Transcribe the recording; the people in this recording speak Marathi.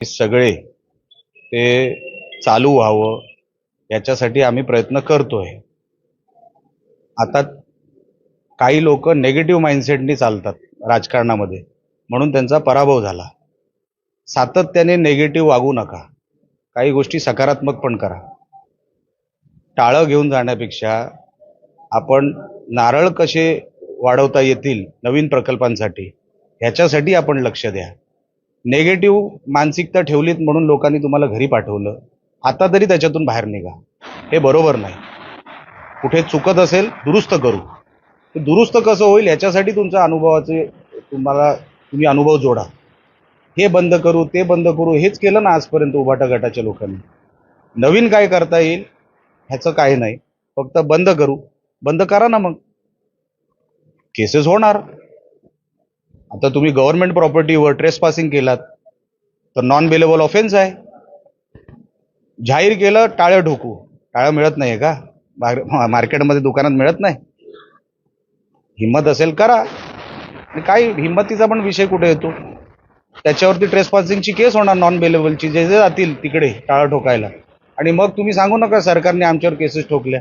सगळे ते चालू व्हावं याच्यासाठी आम्ही प्रयत्न करतोय. आता काही लोक नेगेटिव्ह माइंडसेटनी चालतात राजकारणामध्ये म्हणून त्यांचा पराभव झाला. सातत्याने नेगेटिव्ह वागू नका. काही गोष्टी सकारात्मक पण करा. टाळं घेऊन जाण्यापेक्षा आपण नारळ कसे वाढवता येतील नवीन प्रकल्पांसाठी ह्याच्यासाठी आपण लक्ष द्या. नेगेटिव्ह मानसिकता ठेवलीत म्हणून लोकांनी तुम्हाला घरी पाठवलं. आता तरी त्याच्यातून बाहेर निघा. हे बरोबर नाही. कुठे चुकत असेल दुरुस्त करू. ते दुरुस्त कसं होईल याच्यासाठी तुमच्या अनुभवाचे तुम्हाला तुम्ही अनुभव जोडा. हे बंद करू ते बंद करू हेच केलं ना आजपर्यंत उभाटा गटाच्या लोकांनी. नवीन काय करता येईल ह्याचं काही नाही. फक्त बंद करू. बंद करा ना मग. केसेस होणार. आता तुम्ही गव्हर्नमेंट प्रॉपर्टीवर ट्रेस पासिंग केलात तर नॉन बेलेबल ऑफेन्स आहे. जाहीर केलं टाळं ठोकू. टाळं मिळत नाही का? मार्केटमध्ये दुकानात मिळत नाही. हिंमत असेल करा. आणि काय हिंमतीचा पण विषय कुठे येतो? त्याच्यावरती ट्रेस पासिंगची केस होणार नॉन बेलेबलची जे जे जातील तिकडे टाळं ठोकायला. आणि मग तुम्ही सांगू नका सरकारने आमच्यावर केसेस ठोकल्या.